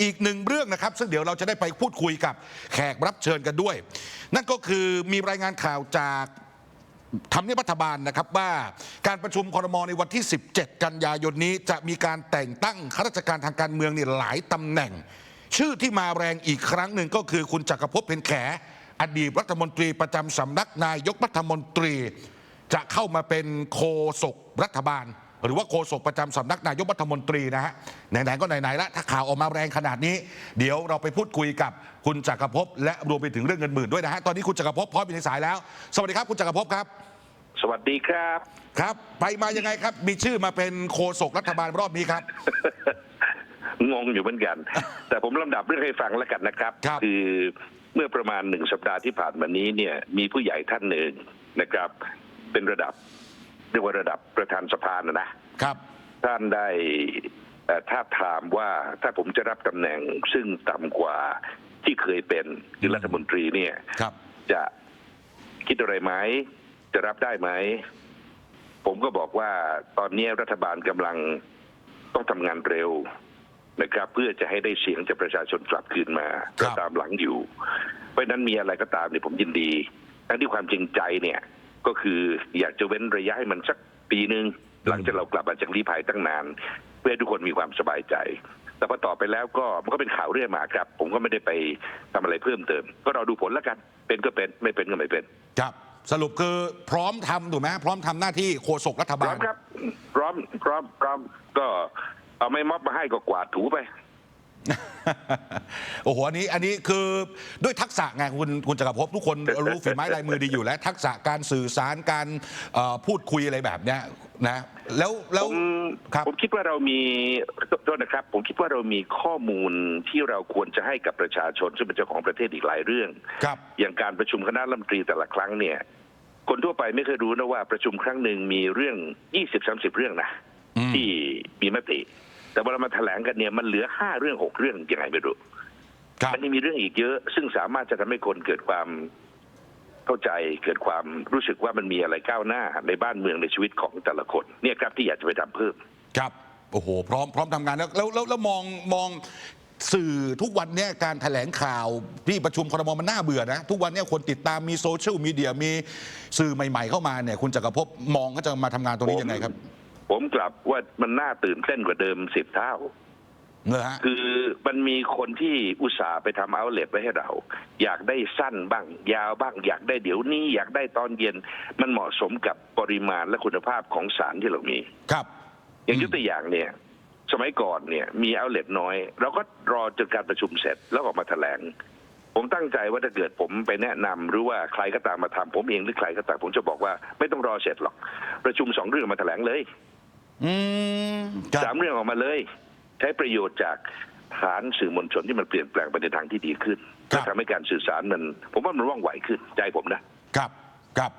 อีกหนึ่งเรื่องนะครับ ซึ่งเดี๋ยวเราจะได้ไปพูดคุยกับแขกรับเชิญกันด้วย นั่นก็คือมีรายงานข่าวจากทำเนียบรัฐบาลนะครับว่าการประชุมคอรมอในวันที่ 17 กันยายนนี้ จะมีการแต่งตั้งข้าราชการทางการเมืองเนี่ยหลายตำแหน่ง ชื่อที่มาแรงอีกครั้งหนึ่งก็คือคุณจักรภพเพ็ญแข อดีตรัฐมนตรีประจำสำนักนายกรัฐมนตรี จะเข้ามาเป็นโคศกรัฐบาล หรือว่าโฆษกประจำสำนักนายกรัฐมนตรีนะฮะไหนๆก็ไหนๆแล้วถ้าข่าวออกมาแรงขนาดนี้ เดี๋ยวเราไปพูดคุยกับคุณจักรภพและรวมไปถึงเรื่องเงินหมื่นด้วยนะฮะตอนนี้คุณจักรภพพร้อมอยู่ในสายแล้ว สวัสดีครับคุณจักรภพครับ สวัสดีครับ ครับ ไปมายังไงครับ มีชื่อมาเป็นโฆษกรัฐบาลรอบนี้ครับงงอยู่เหมือนกัน แต่ผมลำดับเรื่องให้ฟังแล้วกันนะครับครับอเมื่อประมาณหนึ่งสัปดาห์ที่ผ่านมานี้เนี่ยมีผู้ใหญ่ท่านหนึ่งนะครับ เป็นระดับ เรียกว่าระดับประธานสภานะนะครับ ท่านได้เอ่อท้าบทามว่าถ้าผมจะรับตำแหน่งซึ่งต่ำกว่าที่เคยเป็นคือรัฐมนตรีเนี่ยครับ จะคิดอะไรไหมจะรับได้ไหม ผมก็บอกว่าตอนนี้รัฐบาลกำลังต้องทำงานเร็วนะครับ เพื่อจะให้ได้เสียงจากประชาชนกลับคืนมาครับก็ตามหลังอยู่ เพราะฉะนั้นมีอะไรก็ตามเนี่ยผมยินดีทั้งที่ความจริงใจเนี่ย ก็คืออยากจะเว้นระยะให้มันสักปีหนึ่งหลังจากเรากลับมาจากรีภัยตั้งนาน เพื่อให้ทุกคนมีความสบายใจ แต่พอต่อไปแล้วก็มันก็เป็นข่าวเรื่อยมาครับ ผมก็ไม่ได้ไปทำอะไรเพิ่มเติม ก็เราดูผลแล้วกัน เป็นก็เป็นไม่เป็นก็ไม่เป็น ครับสรุปคือพร้อมทำถูกไหมพร้อมทำหน้าที่โฆษกรัฐพบาร้อลมครับ พร้อมพร้อมพร้อมก็เอาไม่ม็อบมาให้ก็กวาดถูไป โอ้โห อันนี้ อันนี้คือด้วยทักษะไงคุณคุณจักรภพทุกคนรู้ฝีไม้ลายมือดีอยู่แล้ว ทักษะการสื่อสารการเอ่อพูดคุยอะไรแบบเนี้ยนะ แล้วแล้วผมครับ ผมคิดว่าเรามีโทษนะครับ ผมคิดว่าเรามีข้อมูลที่เราควรจะให้กับประชาชน ซึ่งเป็นเจ้าของประเทศอีกหลายเรื่อง ครับ อย่างการประชุมคณะรัฐมนตรีแต่ละครั้งเนี่ย คนทั่วไปไม่เคยรู้นะว่าประชุมครั้งหนึ่งมีเรื่อง 20-30 เรื่องนะ อืม ที่มีมติ แต่เวลามาแถลงกันเนี่ยมันเหลือห้าเรื่องหกเรื่องยังไงไม่รู้ครับมันยังมีเรื่องอีกเยอะ ซึ่งสามารถจะทำให้คนเกิดความเข้าใจเกิดความรู้สึกว่ามันมีอะไรก้าวหน้าในบ้านเมืองในชีวิตของแต่ละคนเนี่ยครับที่อยากจะไปทำเพิ่ม ครับโอ้โห พร้อมพร้อมทำงานแล้วแล้วแล้วแล้วมองมองสื่อทุกวันเนี้ยการแถลงข่าวที่ประชุมครมมันน่าเบื่อนะ ทุกวันเนี้ยคนติดตามมีโซเชียลมีเดียมีสื่อใหม่ ๆ เข้ามาเนี่ย คุณจักรภพมองเขาจะมาทำงานตรงนี้ยังไงครับ ผมกลับว่ามันน่าตื่นเต้นกว่าเดิมสิบเท่าเนอะฮะคือมันมีคนที่อุตส่าห์ไปทำเอาเล t ไว้ให้เรา อยากได้สั้นบ้าง ยาวบ้าง อยากได้เดี๋ยวนี้ อยากได้ตอนเย็น มันเหมาะสมกับปริมาณและคุณภาพของสารที่เรามี ครับ อย่างยกตัวอย่างเนี่ย สมัยก่อนเนี่ย มีเอาเล t น้อย เราก็รอจนการประชุมเสร็จแล้วออกมาแถลงผมตั้งใจว่าถ้าเกิดผมไปแนะนำหรือว่าใครก็ตามมาทำผมเองหรือใครก็ตามผมจะบอกว่าไม่ต้องรอเสร็จหรอก ประชุมสองเรื่องมาแถลงเลย อืมครับสามเรื่องออกมาเลย ใช้ประโยชน์จากฐานสื่อมวลชนที่มันเปลี่ยนแปลงไปในทางที่ดีขึ้นครับจะทำให้การสื่อสารมัน ผมว่ามันว่องไวขึ้นใจผมนะ ครับครับ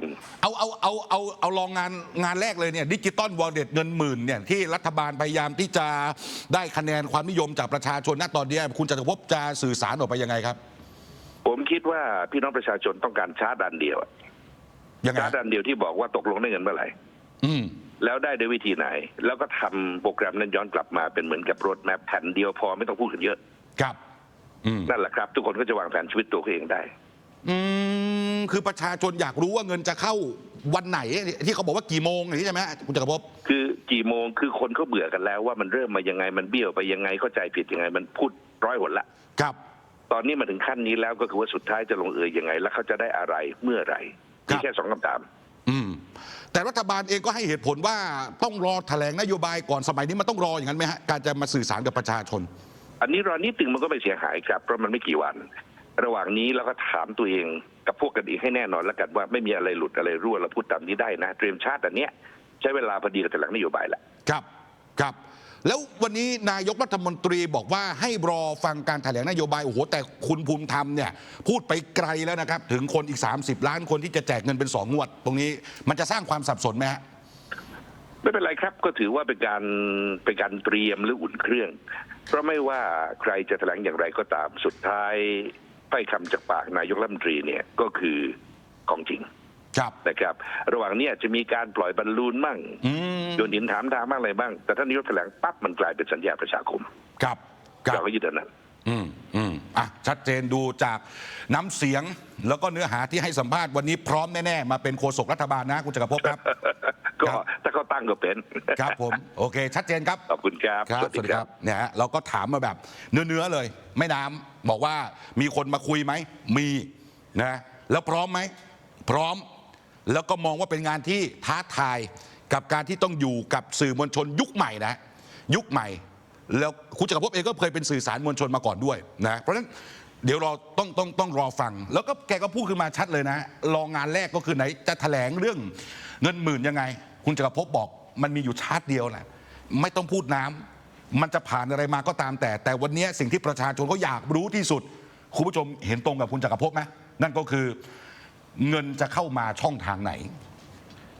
เอาเอาเอาเอาเอาลองงานงานแรกเลยเนี่ยดิจิตอลวอลเล็ตเงินหมื่นเนี่ยที่รัฐบาลพยายามที่จะได้คะแนนความนิยมจากประชาชนณตอนเนี้ยคุณจักรภพจะสื่อสารออกไปยังไงครับ ผมคิดว่าพี่น้องประชาชนต้องการชาร์จอันเดียวยังไงชาร์จอันเดียวที่บอกว่าตกลงได้เงินเมื่อไหร่ อืม แล้วได้ด้วยวิธีไหน แล้วก็ทำโปรแกรมนั้นย้อนกลับมาเป็นเหมือนกับรถแมพแผ่นเดียวพอไม่ต้องพูดกันเยอะ ครับอืมนั่นแหละครับ ทุกคนก็จะวางแผนชีวิตตัวเขาเองได้ อืมคือประชาชนอยากรู้ว่าเงินจะเข้าวันไหน ที่เขาบอกว่ากี่โมงอย่างนี้ใช่ไหมฮะคุณจักรภพคือกี่โมงคือคนเขาเบื่อกันแล้วว่ามันเริ่มมายังไงมันเบี้ยวไปยังไงเข้าใจผิดยังไง มันพูดร้อยหนละครับ ตอนนี้มาถึงขั้นนี้แล้วก็คือว่าสุดท้ายจะลงเอยยังไง แล้วเขาจะได้อะไรเมื่อไหร่ครับมีแค่สองคำถามอืม แต่รัฐบาลเองก็ให้เหตุผลว่าต้องรอแถลงนโยบายก่อนสมัยนี้มันต้องรออย่างนั้นไหมฮะการจะมาสื่อสารกับประชาชน อันนี้รอนิดนึงมันก็ไม่เสียหายครับเพราะมันไม่กี่วัน ระหว่างนี้เราก็ถามตัวเองกับพวกกันเองให้แน่นอนแล้วกันว่าไม่มีอะไรหลุดอะไรรั่วเราพูดตามนี้ได้นะเตรียมชาติอันเนี้ยใช้เวลาพอดีกับแถลงนโยบายแหละครับครับ แล้ววันนี้นายกรัฐมนตรีบอกว่าให้รอฟังการแถลงนโยบายโอ้โหแต่คุณภูมิธรรมเนี่ยพูดไปไกลแล้วนะครับ ถึงคนอีก 30 ล้านคนที่จะแจกเงินเป็นสองงวด ตรงนี้มันจะสร้างความสับสนไหมฮะไม่เป็นไรครับก็ถือว่าเป็นการเป็นการเตรียมหรืออุ่นเครื่อง เพราะไม่ว่าใครจะแถลงอย่างไรก็ตามสุดท้ายถ้อยคำจากปากนายกรัฐมนตรีเนี่ยก็คือของจริง ครับนะครับ ระหว่างเนี้จะมีการปล่อยบอลลูนมั่งอืมโยนหินถามทางบ้างอะไรบ้าง แต่ท่านนายกแถลงปั๊บมันกลายเป็นสัญญาประชาคมครับครับ เราก็ยึดอันนั้น อืมอืมอะ ชัดเจนดูจากน้ำเสียงแล้วก็เนื้อหาที่ให้สัมภาษณ์วันนี้พร้อมแน่ ๆ มาเป็นโฆษกรัฐบาลนะ คุณจักรภพครับ ก็ครับ ถ้าเขาตั้งก็เป็นครับผม โอเค ชัดเจนครับ ขอบคุณครับ ครับ สวัสดีครับเนี่ยฮะเราก็ถามมาแบบเนื้อๆเลย ไม่น้ำบอกว่ามีคนมาคุยไหม มีนะแล้วพร้อมไหม พร้อม แล้วก็มองว่าเป็นงานที่ท้าทายกับการที่ต้องอยู่กับสื่อมวลชนยุคใหม่นะยุคใหม่ แล้วคุณจักรภพเองก็เคยเป็นสื่อสารมวลชนมาก่อนด้วยนะเพราะฉะนั้นเดี๋ยวเราต้องต้องต้องรอฟัง แล้วก็แกก็พูดขึ้นมาชัดเลยนะ รองงานแรกก็คือไหนจะแถลงเรื่องเงินหมื่นยังไง คุณจักรภพบอกมันมีอยู่ชาร์ตเดียวแหละไม่ต้องพูดน้ำมันจะผ่านอะไรมาก็ตามแต่ แต่วันนี้สิ่งที่ประชาชนเขาอยากรู้ที่สุด คุณผู้ชมเห็นตรงกับคุณจักรภพไหมนั่นก็คือ เงินจะเข้ามาช่องทางไหน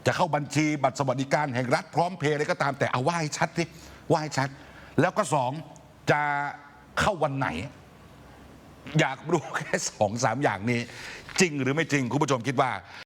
จะเข้าบัญชีบัตรสวัสดิการแห่งรัฐพร้อมเพย์อะไรก็ตามแต่เอาว่าให้ชัดสิว่าให้ชัด แล้วก็สองจะเข้าวันไหน อยากรู้แค่สองสามอย่างนี้ จริงหรือไม่จริง คุณผู้ชมคิดว่า